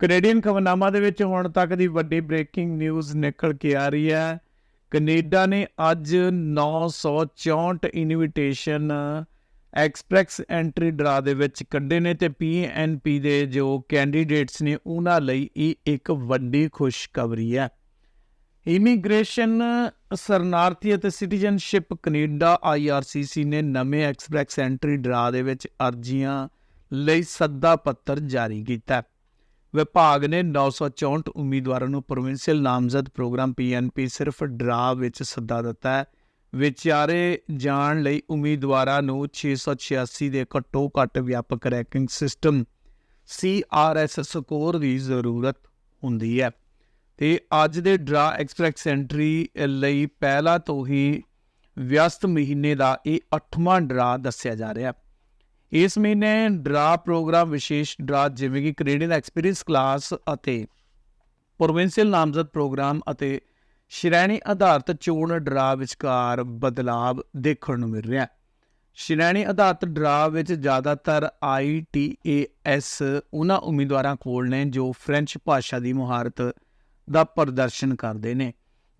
Canadian ਖਬਰਨਾਮਾ ਦੇ ਵਿੱਚ ਹੁਣ ਤੱਕ ਦੀ ਵੱਡੀ ਬ੍ਰੇਕਿੰਗ ਨਿਊਜ਼ ਨਿਕਲ ਕੇ ਆ ਰਹੀ ਹੈ। ਕੈਨੇਡਾ ਨੇ ਅੱਜ 964 ਇਨਵੀਟੇਸ਼ਨ ਐਕਸਪ੍ਰੈਸ ਐਂਟਰੀ ਡਰਾ ਦੇ ਵਿੱਚ ਕੱਢੇ ਨੇ ਤੇ ਪੀਐਨਪੀ ਦੇ ਜੋ ਕੈਂਡੀਡੇਟਸ ਨੇ ਉਹਨਾਂ ਲਈ ਇਹ ਇੱਕ ਵੱਡੀ ਖੁਸ਼ਖਬਰੀ ਹੈ। ਇਮੀਗ੍ਰੇਸ਼ਨ ਸਰਨਾਰਥੀ ਅਤੇ ਸਿਟੀਜ਼ਨਸ਼ਿਪ ਕੈਨੇਡਾ ਆਈਆਰਸੀਸੀ ਨੇ ਨਵੇਂ ਐਕਸਪ੍ਰੈਸ ਐਂਟਰੀ ਡਰਾ ਦੇ ਵਿੱਚ ਅਰਜ਼ੀਆਂ ਲਈ ਸੱਦਾ ਪੱਤਰ ਜਾਰੀ ਕੀਤਾ ਵਿਭਾਗ ਨੇ 964 ਉਮੀਦਵਾਰਾਂ ਨੂੰ ਪ੍ਰੋਵਿੰਸ਼ੀਅਲ ਨਾਮਜ਼ਦ ਪ੍ਰੋਗਰਾਮ ਪੀਐਨਪੀ ਸਿਰਫ ਡਰਾ ਵਿੱਚ ਸੱਦਾ ਦਿੱਤਾ ਹੈ। ਵਿਚਾਰੇ ਜਾਣ ਲਈ ਉਮੀਦਵਾਰਾਂ ਨੂੰ 686 ਦੇ ਘੱਟੋ ਘੱਟ ਵਿਆਪਕ ਰੈਂਕਿੰਗ ਸਿਸਟਮ ਸੀਆਰਐਸ ਸਕੋਰ ਦੀ ਜ਼ਰੂਰਤ ਹੁੰਦੀ ਹੈ। ਤੇ ਅੱਜ ਦੇ ਡਰਾ ਐਕਸਪ੍ਰੈਸ ਐਂਟਰੀ ਲਈ ਪਹਿਲਾ ਤੋਂ ਹੀ ਵਿਅਸਤ ਮਹੀਨੇ ਦਾ ਇਹ 8ਵਾਂ ਡਰਾ ਦੱਸਿਆ ਜਾ ਰਿਹਾ ਹੈ। ਇਸ ਮਹੀਨੇ ਡਰਾ ਪ੍ਰੋਗਰਾਮ ਵਿਸ਼ੇਸ਼ ਡਰਾ ਜਿਵੇਂ ਕਿ ਕੈਨੇਡੀਅਨ ਐਕਸਪੀਰੀਅੰਸ ਕਲਾਸ ਅਤੇ ਪ੍ਰੋਵਿੰਸ਼ੀਅਲ ਨਾਮਜ਼ਦ ਪ੍ਰੋਗਰਾਮ ਅਤੇ ਸ਼੍ਰੇਣੀ ਆਧਾਰਿਤ ਚੋਣ ਡਰਾ ਵਿਚਕਾਰ ਬਦਲਾਵ ਦੇਖਣ ਨੂੰ ਮਿਲ ਰਿਹਾ ਹੈ। ਸ਼੍ਰੇਣੀ ਆਧਾਰਿਤ ਡਰਾ ਵਿੱਚ ਜ਼ਿਆਦਾਤਰ ਆਈਟੀਏਐਸ ਉਹਨਾਂ ਉਮੀਦਵਾਰਾਂ ਕੋਲ ਨੇ ਜੋ ਫ੍ਰੈਂਚ ਭਾਸ਼ਾ ਦੀ ਮੁਹਾਰਤ ਦਾ ਪ੍ਰਦਰਸ਼ਨ ਕਰਦੇ ਨੇ।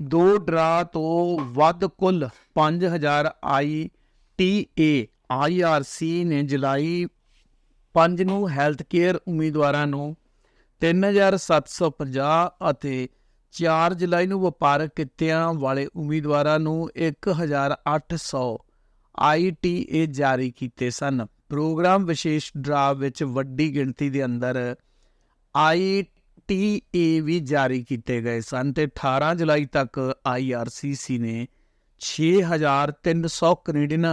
ਦੋ ਡਰਾ ਤੋਂ ਵੱਧ ਕੁੱਲ 5000 ਆਈਟੀਏ ਆਈਆਰਸੀ ਨੇ ਜੁਲਾਈ 5 ਨੂੰ ਹੈਲਥ ਕੇਅਰ ਉਮੀਦਵਾਰਾਂ ਨੂੰ 3750 ਅਤੇ 4 ਜੁਲਾਈ ਨੂੰ ਵਪਾਰਕ ਕਿੱਤਿਆਂ ਵਾਲੇ ਉਮੀਦਵਾਰਾਂ ਨੂੰ 1800 ਆਈਟੀਏ ਜਾਰੀ ਕੀਤੇ ਸਨ। ਪ੍ਰੋਗਰਾਮ ਵਿਸ਼ੇਸ਼ ਡਰਾ ਵਿੱਚ ਵੱਡੀ ਗਿਣਤੀ ਦੇ ਅੰਦਰ ਆਈਟੀਏ ਵੀ ਜਾਰੀ ਕੀਤੇ ਗਏ ਸਨ ਤੇ 18 ਜੁਲਾਈ ਤੱਕ ਆਈਆਰਸੀਸੀ ਨੇ 6300 ਕੈਨੇਡੀਅਨ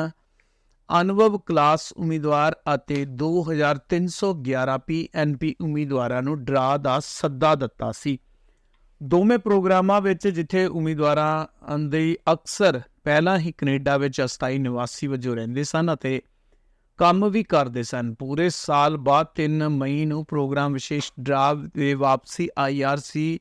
ਅਨੁਭਵ ਕਲਾਸ ਉਮੀਦਵਾਰ ਅਤੇ 2311 ਪੀਐਨਪੀ ਉਮੀਦਵਾਰਾਂ ਨੂੰ ਡਰਾ ਦਾ ਸੱਦਾ ਦਿੱਤਾ ਸੀ। ਦੋਵੇਂ ਪ੍ਰੋਗਰਾਮਾਂ ਵਿੱਚ ਜਿੱਥੇ ਉਮੀਦਵਾਰਾਂ ਦੇ ਅਕਸਰ ਪਹਿਲਾਂ ਹੀ ਕੈਨੇਡਾ ਵਿੱਚ ਅਸਥਾਈ ਨਿਵਾਸੀ ਵਜੋਂ ਰਹਿੰਦੇ ਸਨ ਅਤੇ ਕੰਮ ਵੀ ਕਰਦੇ ਸਨ, ਪੂਰੇ ਸਾਲ ਬਾਅਦ 3 ਮਈ ਨੂੰ ਪ੍ਰੋਗਰਾਮ ਵਿਸ਼ੇਸ਼ ਡਰਾ ਦੇ ਵਾਪਸੀ ਆਈਆਰਸੀ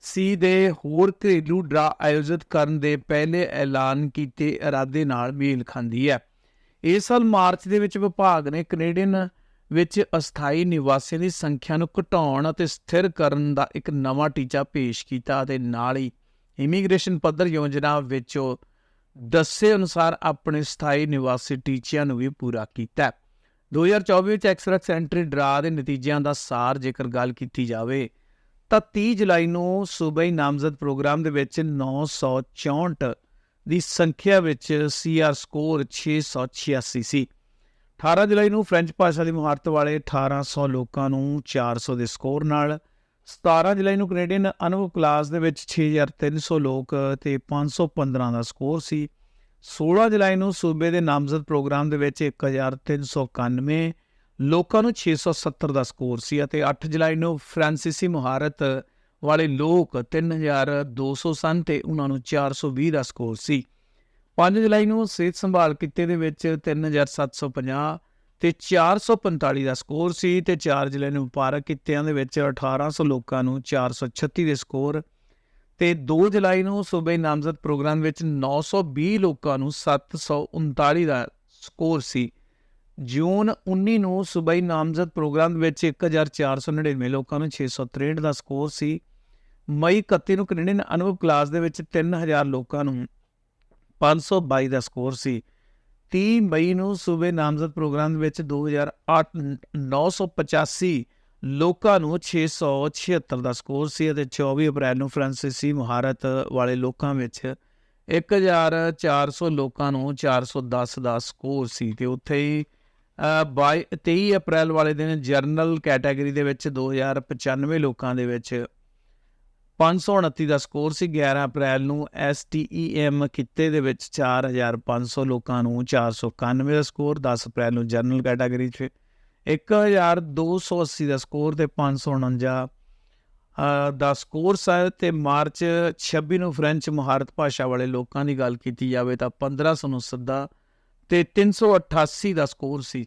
ਸੀ ਦੇ ਹੋਰ ਘਰੇਲੂ ਡਰਾ ਆਯੋਜਿਤ ਕਰਨ ਦੇ ਪਹਿਲੇ ਐਲਾਨ ਕੀਤੇ ਇਰਾਦੇ ਨਾਲ ਮੇਲ ਖਾਂਦੀ ਹੈ। ਇਸ ਸਾਲ ਮਾਰਚ ਦੇ ਵਿੱਚ ਵਿਭਾਗ ਨੇ ਕੈਨੇਡੀਅਨ ਵਿੱਚ ਅਸਥਾਈ ਨਿਵਾਸੀਆਂ ਦੀ ਸੰਖਿਆ ਨੂੰ ਘਟਾਉਣ ਅਤੇ ਸਥਿਰ ਕਰਨ ਦਾ ਇੱਕ ਨਵਾਂ ਟੀਚਾ ਪੇਸ਼ ਕੀਤਾ ਅਤੇ ਨਾਲ ਹੀ ਇਮੀਗ੍ਰੇਸ਼ਨ ਪੱਧਰ ਯੋਜਨਾ ਵਿੱਚ ਦੱਸੇ ਅਨੁਸਾਰ ਆਪਣੇ ਸਥਾਈ ਨਿਵਾਸੀ ਟੀਚਿਆਂ ਨੂੰ ਵੀ ਪੂਰਾ ਕੀਤਾ ਹੈ। 2024 ਵਿੱਚ ਐਕਸਰੈਕਸ ਐਂਟਰੀ ਡਰਾ ਦੇ ਨਤੀਜਿਆਂ ਦਾ ਸਾਰ ਜੇਕਰ ਗੱਲ ਕੀਤੀ ਜਾਵੇ, ਤਾਂ 30 ਜੁਲਾਈ ਨੂੰ ਸੂਬਾਈ ਨਾਮਜ਼ਦ ਪ੍ਰੋਗਰਾਮ ਦੇ ਵਿੱਚ 964 ਦੀ ਸੰਖਿਆ ਵਿੱਚ ਸੀਆਰ ਸਕੋਰ 686 ਸੀ 18 ਜੁਲਾਈ ਨੂੰ ਫ੍ਰੈਂਚ ਭਾਸ਼ਾ ਦੀ ਮੁਹਾਰਤ ਵਾਲੇ 1800 ਲੋਕਾਂ ਨੂੰ 400 ਦੇ ਸਕੋਰ ਨਾਲ 17 ਜੁਲਾਈ ਨੂੰ ਕੈਨੇਡੀਅਨ ਅਨੁਭਵ ਕਲਾਸ ਦੇ ਵਿੱਚ 6300 ਲੋਕ ਤੇ 515 ਦਾ ਸਕੋਰ ਸੀ। 16 ਜੁਲਾਈ ਨੂੰ ਸੂਬੇ ਦੇ ਨਾਮਜ਼ਦ ਪ੍ਰੋਗਰਾਮ ਦੇ ਵਿੱਚ 1391 ਲੋਕਾਂ ਨੂੰ 670 ਦਾ ਸਕੋਰ ਸੀ ਅਤੇ 8 ਜੁਲਾਈ ਨੂੰ ਫ੍ਰਾਂਸੀਸੀ ਮੁਹਾਰਤ ਵਾਲੇ ਲੋਕ 3200 ਸਨ ਤੇ ਉਹਨਾਂ ਨੂੰ 420 ਦਾ ਸਕੋਰ ਸੀ। 5 ਜੁਲਾਈ ਨੂੰ ਸਿਹਤ ਸੰਭਾਲ ਕਿੱਤੇ ਦੇ ਵਿੱਚ 3750 ਤੇ 445 ਦਾ ਸਕੋਰ ਸੀ ਤੇ 4 ਜੁਲਾਈ ਨੂੰ ਵਪਾਰਕ ਕਿੱਤਿਆਂ ਦੇ ਵਿੱਚ 1800 ਲੋਕਾਂ ਨੂੰ 436 ਦੇ ਸਕੋਰ ਤੇ 2 ਜੁਲਾਈ ਨੂੰ ਸੂਬੇ ਨਾਮਜ਼ਦ ਪ੍ਰੋਗਰਾਮ ਵਿੱਚ 920 ਲੋਕਾਂ ਨੂੰ 739 ਦਾ ਸਕੋਰ ਸੀ। ਜੂਨ 19 ਨੂੰ ਸੂਬਾਈ ਨਾਮਜ਼ਦ ਪ੍ਰੋਗਰਾਮ ਵਿੱਚ 1499 ਲੋਕਾਂ ਨੂੰ 663 ਦਾ ਸਕੋਰ ਸੀ ਮਈ 31 ਨੂੰ ਕੈਨੇਡੀਅਨ ਅਨੁਭਵ ਕਲਾਸ ਦੇ ਵਿੱਚ 3000 ਲੋਕਾਂ ਨੂੰ 522 ਦਾ ਸਕੋਰ ਸੀ। 30 ਮਈ ਨੂੰ ਸੂਬੇ ਨਾਮਜ਼ਦ ਪ੍ਰੋਗਰਾਮ ਦੇ ਵਿੱਚ 2008 985 ਲੋਕਾਂ ਨੂੰ 676 ਦਾ ਸਕੋਰ ਸੀ ਅਤੇ 24 ਅਪ੍ਰੈਲ ਨੂੰ ਫ੍ਰਾਂਸੀਸੀ ਮੁਹਾਰਤ ਵਾਲੇ ਲੋਕਾਂ ਵਿੱਚ 1400 ਲੋਕਾਂ ਨੂੰ 410 ਦਾ ਸਕੋਰ ਸੀ ਤੇ ਉੱਥੇ ਹੀ 23 ਅਪ੍ਰੈਲ ਵਾਲੇ ਦਿਨ ਜਰਨਲ ਕੈਟਾਗਰੀ ਦੇ ਵਿੱਚ 2095 ਲੋਕਾਂ ਦੇ ਵਿੱਚ 529 ਦਾ ਸਕੋਰ ਸੀ। 11 ਅਪ੍ਰੈਲ ਨੂੰ STEM ਕਿੱਤੇ ਦੇ ਵਿੱਚ 4500 ਲੋਕਾਂ ਨੂੰ 491 ਦਾ ਸਕੋਰ 10 ਅਪ੍ਰੈਲ ਨੂੰ ਜਨਰਲ ਕੈਟਾਗਰੀ 'ਚ 1280 ਦਾ ਸਕੋਰ ਤੇ 549 ਦਾ ਸਕੋਰ ਸੀ ਤੇ ਮਾਰਚ 26 ਨੂੰ ਫ੍ਰੈਂਚ ਮੁਹਾਰਤ ਭਾਸ਼ਾ ਵਾਲੇ ਲੋਕਾਂ ਦੀ ਗੱਲ ਕੀਤੀ ਜਾਵੇ ਤਾਂ 1500 ਨੂੰ ਸੱਦਾ ਤੇ 388 ਦਾ ਸਕੋਰ ਸੀ।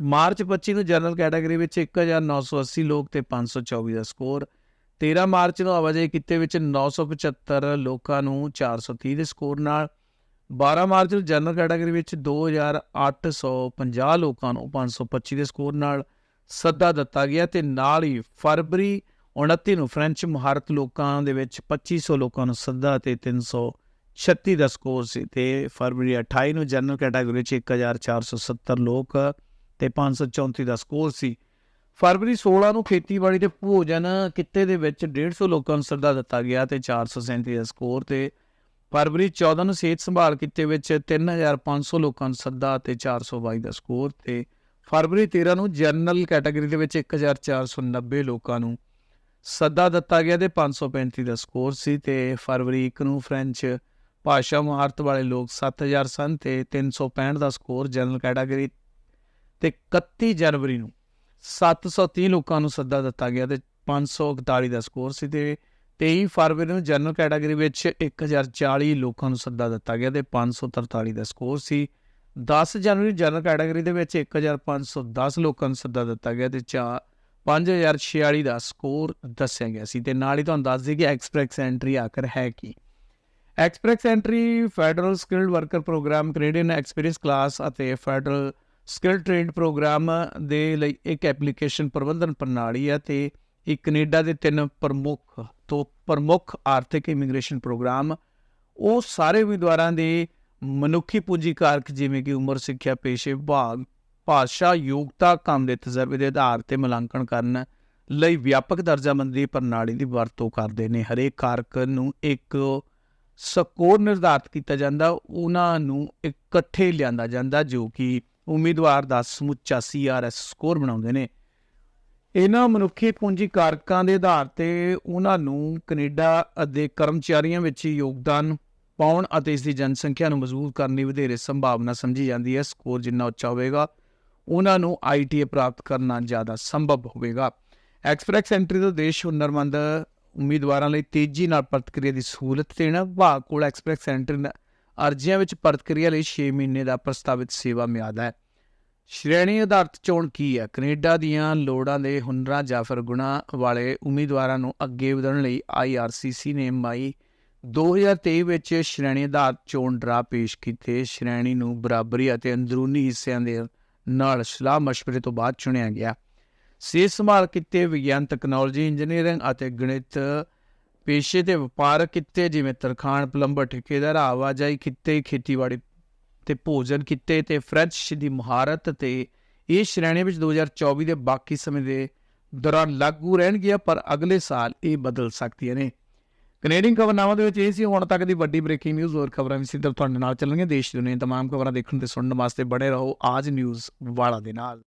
ਮਾਰਚ 25 ਨੂੰ ਜਨਰਲ ਕੈਟਾਗਰੀ ਵਿੱਚ 1980 ਲੋਕ ਤੇ 524 ਦਾ ਸਕੋਰ 13 ਮਾਰਚ ਨੂੰ ਆਵਾਜਾਈ ਕਿੱਤੇ ਵਿੱਚ 975 ਲੋਕਾਂ ਨੂੰ 430 ਦੇ ਸਕੋਰ ਨਾਲ 12 ਮਾਰਚ ਨੂੰ ਜਨਰਲ ਕੈਟਾਗਰੀ ਵਿੱਚ 2850 ਲੋਕਾਂ ਨੂੰ 525 ਦੇ ਸਕੋਰ ਨਾਲ ਸੱਦਾ ਦਿੱਤਾ ਗਿਆ ਤੇ ਨਾਲ ਹੀ ਫਰਵਰੀ 29 ਨੂੰ ਫ੍ਰੈਂਚ ਮਹਾਰਤ ਲੋਕਾਂ ਦੇ ਵਿੱਚ 2500 ਲੋਕਾਂ ਨੂੰ ਸੱਦਾ ਤੇ 336 ਦਾ ਸਕੋਰ ਸੀ ਤੇ ਫਰਵਰੀ 28 ਨੂੰ ਜਨਰਲ ਕੈਟਾਗਰੀ ਚ 1470 ਲੋਕ ਤੇ 534 ਦਾ ਸਕੋਰ ਸੀ। ਫਰਵਰੀ 16 ਨੂੰ ਖੇਤੀਬਾੜੀ ਤੇ ਭੋਜਨ ਕਿੱਤੇ ਦੇ ਵਿੱਚ 150 ਲੋਕਾਂ ਨੂੰ ਸੱਦਾ ਦਿੱਤਾ ਗਿਆ ਤੇ 437 ਦਾ ਸਕੋਰ ਤੇ ਫਰਵਰੀ 14 ਨੂੰ ਸਿਹਤ ਸੰਭਾਲ ਕਿੱਤੇ ਵਿੱਚ 3500 ਲੋਕਾਂ ਨੂੰ ਸੱਦਾ ਤੇ 422 ਦਾ ਸਕੋਰ ਤੇ ਫਰਵਰੀ 13 ਨੂੰ ਜਨਰਲ ਕੈਟਾਗਰੀ ਦੇ ਵਿੱਚ 1490 ਲੋਕਾਂ ਨੂੰ ਸੱਦਾ ਦਿੱਤਾ ਗਿਆ ਤੇ 535 ਦਾ ਸਕੋਰ ਸੀ ਤੇ ਫਰਵਰੀ 1 ਨੂੰ ਫ੍ਰੈਂਚ ਭਾਸ਼ਾ ਮੁਹਾਰਤ ਵਾਲੇ ਲੋਕ 7000 ਸਨ ਤੇ 365 ਦਾ ਸਕੋਰ ਜਨਰਲ ਕੈਟਾਗਰੀ ਤੇ 31 ਜਨਵਰੀ ਨੂੰ 730 ਲੋਕਾਂ ਨੂੰ ਸੱਦਾ ਦਿੱਤਾ ਗਿਆ ਤੇ 541 ਦਾ ਸਕੋਰ ਸੀ ਤੇ 23 ਫਰਵਰੀ ਨੂੰ ਜਨਰਲ ਕੈਟਾਗਰੀ ਵਿੱਚ 1040 ਲੋਕਾਂ ਨੂੰ ਸੱਦਾ ਦਿੱਤਾ ਗਿਆ ਤੇ 543 ਦਾ ਸਕੋਰ ਸੀ। 10 ਜਨਵਰੀ ਜਨਰਲ ਕੈਟਾਗਰੀ ਦੇ ਵਿੱਚ 1510 ਲੋਕਾਂ ਨੂੰ ਸੱਦਾ ਦਿੱਤਾ ਗਿਆ ਤੇ 4 5046 ਦਾ ਸਕੋਰ ਦੱਸਿਆ ਗਿਆ ਸੀ ਤੇ ਨਾਲ ਹੀ ਤੁਹਾਨੂੰ ਦੱਸ ਦਈਏ ਕਿ ਐਕਸਪ੍ਰੈਸ ਐਂਟਰੀ ਆਖਰ ਹੈ ਕੀ। Express entry federal skilled worker programme Canadian experience class ਅਤੇ ਫੈਡਰਲ ਸਕਿੱਲ ਟ੍ਰੇਨਡ ਪ੍ਰੋਗਰਾਮ ਦੇ ਲਈ ਇੱਕ ਐਪਲੀਕੇਸ਼ਨ ਪ੍ਰਬੰਧਨ ਪ੍ਰਣਾਲੀ ਹੈ ਤੇ ਇਹ ਕੈਨੇਡਾ ਦੇ ਤਿੰਨ ਪ੍ਰਮੁੱਖ ਤੋਂ ਪ੍ਰਮੁੱਖ ਆਰਥਿਕ ਇਮੀਗ੍ਰੇਸ਼ਨ ਪ੍ਰੋਗਰਾਮ। ਉਹ ਸਾਰੇ ਉਮੀਦਵਾਰਾਂ ਦੇ ਮਨੁੱਖੀ ਪੂੰਜੀ ਕਾਰਕ ਜਿਵੇਂ ਕਿ ਉਮਰ, ਸਿੱਖਿਆ, ਪੇਸ਼ੇ, ਵਿਭਾਗ, ਭਾਸ਼ਾ, ਯੋਗਤਾ, ਕੰਮ ਦੇ ਤਜਰਬੇ ਦੇ ਆਧਾਰ ਤੇ ਮੁਲਾਂਕਣ ਕਰਨ ਲਈ ਵਿਆਪਕ ਦਰਜਾਬੰਦੀ ਪ੍ਰਣਾਲੀ ਦੀ ਵਰਤੋਂ ਕਰਦੇ ਨੇ। ਹਰੇਕ ਕਾਰਕ ਨੂੰ ਇੱਕ ਸਕੋਰ ਨਿਰਧਾਰਤ ਕੀਤਾ ਜਾਂਦਾ, ਉਹਨਾਂ ਨੂੰ ਇਕੱਠੇ ਲਿਆਂਦਾ ਜਾਂਦਾ, ਜੋ ਕਿ ਉਮੀਦਵਾਰ ਦਾ ਸਮੁੱਚਾ ਸੀਆਰਐਸ ਸਕੋਰ ਬਣਾਉਂਦੇ ਨੇ। ਇਹਨਾਂ ਮਨੁੱਖੀ ਪੂੰਜੀ ਕਾਰਕਾਂ ਦੇ ਆਧਾਰ ਤੇ ਉਹਨਾਂ ਨੂੰ ਕੈਨੇਡਾ ਅਤੇ ਕਰਮਚਾਰੀਆਂ ਵਿੱਚ ਯੋਗਦਾਨ ਪਾਉਣ ਅਤੇ ਇਸ ਦੀ ਜਨਸੰਖਿਆ ਨੂੰ ਮਜ਼ਬੂਤ ਕਰਨ ਦੀ ਵਧੇਰੇ ਸੰਭਾਵਨਾ ਸਮਝੀ ਜਾਂਦੀ ਹੈ। ਸਕੋਰ ਜਿੰਨਾ ਉੱਚਾ ਹੋਵੇਗਾ, ਉਹਨਾਂ ਨੂੰ ਆਈਟੀਏ ਪ੍ਰਾਪਤ ਕਰਨਾ ਜ਼ਿਆਦਾ ਸੰਭਵ ਹੋਵੇਗਾ। ਐਕਸਪ੍ਰੈਸ ਐਂਟਰੀ ਦਾ ਦੇਸ਼ ਹੁਨਰਮੰਦ ਉਮੀਦਵਾਰਾਂ ਲਈ ਤੇਜ਼ੀ ਨਾਲ ਪ੍ਰਤੀਕਿਰਿਆ ਦੀ ਸਹੂਲਤ ਦੇਣਾ ਵਿਭਾਗ ਕੋਲ ਐਕਸਪ੍ਰੈਸ ਐਂਟਰੀ ਅਰਜ਼ੀਆਂ ਵਿੱਚ ਪ੍ਰਤੀਕਿਰਿਆ ਲਈ 6 ਮਹੀਨੇ ਦਾ ਪ੍ਰਸਤਾਵਿਤ ਸੇਵਾ ਮਿਆਦ ਹੈ। ਸ਼੍ਰੇਣੀ ਆਧਾਰਿਤ ਚੋਣ ਕੀ ਹੈ? ਕੈਨੇਡਾ ਦੀਆਂ ਲੋੜਾਂ ਦੇ ਹੁਨਰਾਂ ਜਾਂ ਫਿਰ ਗੁਣਾਂ ਵਾਲੇ ਉਮੀਦਵਾਰਾਂ ਨੂੰ ਅੱਗੇ ਵਧਣ ਲਈ ਆਈਆਰਸੀਸੀ ਨੇ ਮਈ 2023 ਵਿੱਚ ਸ਼੍ਰੇਣੀ ਆਧਾਰਿਤ ਚੋਣ ਡਰਾ ਪੇਸ਼ ਕੀਤੇ। ਸ਼੍ਰੇਣੀ ਨੂੰ ਬਰਾਬਰੀ ਅਤੇ ਅੰਦਰੂਨੀ ਹਿੱਸਿਆਂ ਦੇ ਨਾਲ ਸਲਾਹ مشਵਰੇ ਤੋਂ ਬਾਅਦ ਚੁਣਿਆ ਗਿਆ। ਸਿਹਤ ਸੰਭਾਲ ਕਿੱਤੇ ਵਿਗਿਆਨ, ਤਕਨਾਲੋਜੀ, ਇੰਜੀਨੀਅਰਿੰਗ ਅਤੇ ਗਣਿਤ ਪੇਸ਼ੇ ਤੇ ਵਪਾਰਕ ਕਿੱਤੇ ਜਿਵੇਂ ਤਰਖਾਣ ਪਲੰਬਰ ਠੇਕੇਦਾਰ ਆਵਾਜਾਈ ਕਿੱਤੇ ਖੇਤੀਬਾੜੀ ਤੇ ਭੋਜਨ ਕਿੱਤੇ ਤੇ ਫ੍ਰੈਂਚ ਦੀ ਮਹਾਰਤ ਤੇ ਇਹ ਸ਼੍ਰੇਣੀ ਵਿੱਚ 2024 ਦੇ ਬਾਕੀ ਸਮੇਂ ਦੇ ਦੌਰਾਨ ਲਾਗੂ ਰਹਿਣਗੀਆਂ ਪਰ ਅਗਲੇ ਸਾਲ ਇਹ ਬਦਲ ਸਕਦੀਆਂ ਨੇ ਕੈਨੇਡੀਅਨ ਖਬਰਨਾਮਾ ਦੇ ਵਿੱਚ ਇਹ ਸੀ ਹੁਣ ਤੱਕ ਦੀ ਵੱਡੀ ਬ੍ਰੇਕਿੰਗ ਨਿਊਜ਼ ਹੋਰ ਖਬਰਾਂ ਵੀ ਸਿੱਧਾ ਤੁਹਾਡੇ ਨਾਲ ਚੱਲਣਗੀਆਂ ਦੇਸ਼ ਦੁਨੀਆ ਦੀਆਂ तमाम ਖਬਰਾਂ ਦੇਖਣ ਤੇ ਸੁਣਨ ਵਾਸਤੇ ਬਣੇ ਰਹੋ ਆਜ ਨਿਊਜ਼ ਵਾਲਾ ਦੇ ਨਾਲ